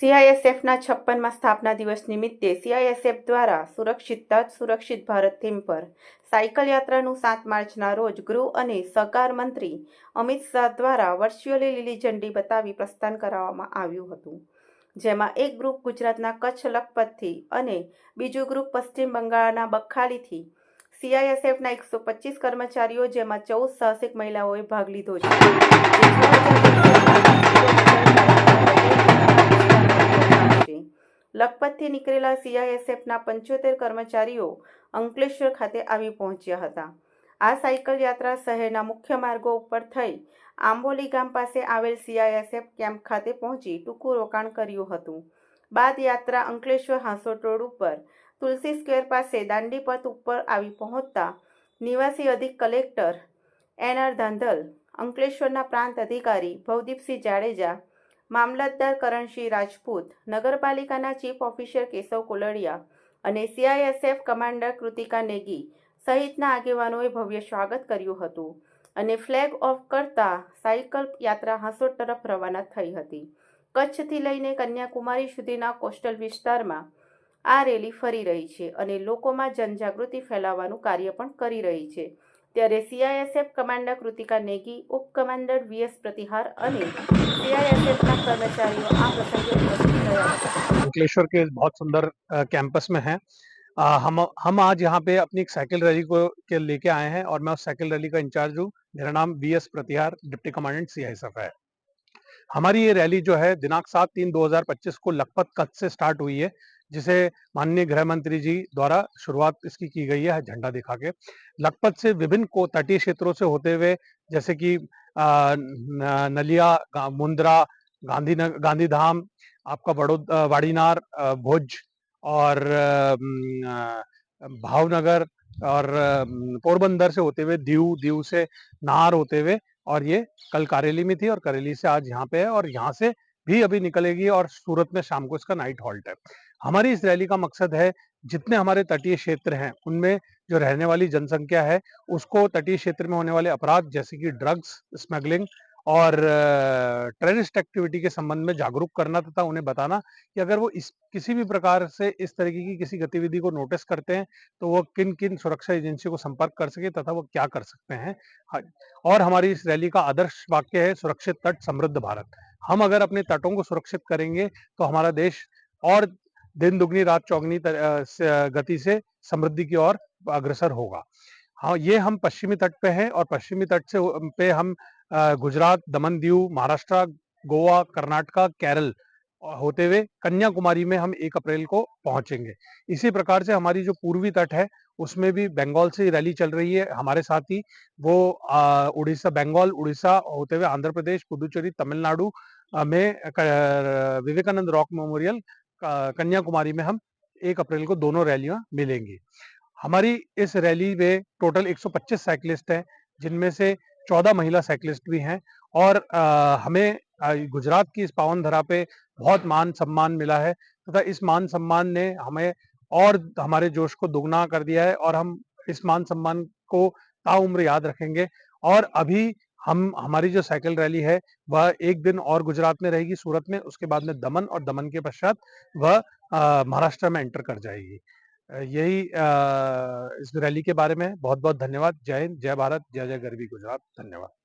સીઆઈએસએફના છપ્પનમાં સ્થાપના દિવસ નિમિત્તે સીઆઈએસએફ દ્વારા સુરક્ષિત તથ સુરક્ષિત ભારત થીમ પર સાયકલ યાત્રાનું સાત માર્ચના રોજ ગૃહ અને સહકાર મંત્રી અમિત શાહ દ્વારા વર્ચ્યુઅલી લીલી ઝંડી બતાવી પ્રસ્થાન કરાવવામાં આવ્યું હતું જેમાં એક ગ્રુપ ગુજરાતના કચ્છ, લખપતથી અને બીજું ગ્રુપ પશ્ચિમ બંગાળના બખાલીથી સીઆઈએસએફના એકસો પચીસ કર્મચારીઓ, જેમાં ચૌદ સાહસિક મહિલાઓએ ભાગ લીધો છે. લખપતથી નીકળેલા સીઆઈએસએફના પંચોતેર કર્મચારીઓ અંકલેશ્વર ખાતે આવી પહોંચ્યા હતા. આ સાયકલ યાત્રા શહેરના મુખ્ય માર્ગો ઉપર થઈ આંબોલી ગામ પાસે આવેલ સીઆઈએસએફ કેમ્પ ખાતે પહોંચી ટૂંકું રોકાણ કર્યું હતું. બાદ યાત્રા અંકલેશ્વર હાંસોટ રોડ ઉપર, તુલસી સ્ક્વેર પાસે દાંડીપથ ઉપર આવી પહોંચતા નિવાસી અધિક કલેક્ટર એન આર ધાંધલ, અંકલેશ્વરના પ્રાંત અધિકારી ભવદીપસિંહ જાડેજા મામલતદાર કરણસિંહ રાજપૂત, નગરપાલિકાના ચીફ ઓફિસર કેશવ કોલડિયા અને સીઆઈએસએફ કમાન્ડર કૃતિકા નેગી સહિતના આગેવાનોએ ભવ્ય સ્વાગત કર્યું હતું અને ફ્લેગ ઓફ કરતા સાયકલ યાત્રા હાંસોટ તરફ રવાના થઈ હતી. કચ્છથી લઈને કન્યાકુમારી સુધીના કોસ્ટલ વિસ્તારમાં આ રેલી ફરી રહી છે અને લોકોમાં જનજાગૃતિ ફેલાવવાનું કાર્ય પણ કરી રહી છે. ત્યારે સીઆઈએસએફ કમાન્ડર કૃતિકા નેગી ઉપ કમાન્ડર વીએસ પ્રતિહાર અને સીઆઈએસએફના કર્મચારીઓ આ પ્રસંગે ઉપસ્થિત રહ્યા હતા अंकलेश्वर के इस बहुत सुंदर अ, कैंपस में हैं अ, हम हम आज यहाँ पे अपनी एक साइकिल रैली को के लेके आए हैं और मैं उस साइकिल रैली का इंचार्ज हूँ मेरा नाम V S Pratihar deputy commandant C है हमारी ये रैली जो है दिनांक सात तीन 2025 को लखपत कच्छ से स्टार्ट हुई है जिसे माननीय गृह मंत्री जी द्वारा शुरुआत इसकी की गई है, झंडा दिखा के। लखपत से विभिन्न को, तटीय क्षेत्रों से होते हुए, जैसे कि नलिया मुंद्रा, गांधी गांधीधाम, आपका बड़ोद वाड़ीनार भुज और भावनगर और पोरबंदर से होते हुए दीव दीव से नार होते हुए और ये कल करेली में थी और करेली से आज यहाँ पे है और यहाँ से भी अभी निकलेगी और सूरत में शाम को इसका नाइट हॉल्ट है। हमारी इस रैली का मकसद है जितने हमारे तटीय क्षेत्र हैं उनमें जो रहने वाली जनसंख्या है उसको तटीय क्षेत्र में होने वाले अपराध जैसे कि ड्रग्स स्मगलिंग और टेररिस्ट एक्टिविटी के संबंध में जागरूक करना तथा उन्हें बताना कि अगर वो इस किसी भी प्रकार से इस तरीके की किसी गतिविधि को नोटिस करते हैं तो वो किन किन सुरक्षा एजेंसी को संपर्क कर सके तथा वो क्या कर सकते हैं। हाँ, और हमारी इस रैली का आदर्श वाक्य है सुरक्षित तट समृद्ध भारत। हम अगर अपने तटों को सुरक्षित करेंगे तो हमारा देश और दिन दुगनी, रात चौगनी गति से समृद्धि की ओर अग्रसर होगा। हाँ ये हम पश्चिमी तट पे हैं और पश्चिमी तट से पे हम गुजरात दमन दीव महाराष्ट्र, गोवा, कर्नाटका, केरल होते हुए कन्याकुमारी में हम एक अप्रैल को पहुँचेंगे। इसी प्रकार से हमारी जो पूर्वी तट है, उसमें भी बंगाल से रैली चल रही है। हमारे साथ ही वो उड़ीसा, बंगाल, उड़ीसा होते हुए आंध्र प्रदेश पुदुचेरी तमिलनाडु में विवेकानंद रॉक मेमोरियल कन्याकुमारी में हम एक अप्रैल को दोनों रैलियाँ मिलेंगी। हमारी इस रैली में टोटल 125 साइकिलिस्ट हैं जिनमें से 14 महिला साइकिलिस्ट भी हैं और अ, हमें गुजरात की इस पावन धरा पे बहुत मान सम्मान मिला है तथा इस मान सम्मान ने हमें और हमारे जोश को दुगना कर दिया है और हम इस मान सम्मान को ताउम्र याद रखेंगे और अभी हम, हमारी जो साइकिल रैली है, वह एक दिन और गुजरात में रहेगी, सूरत में, उसके बाद में दमन और दमन के पश्चात वह महाराष्ट्र में एंटर कर जाएगी। यही इस रैली के बारे में बहुत बहुत धन्यवाद। जय हिंद, जय भारत, जय जय गरवी, गुजरात। धन्यवाद।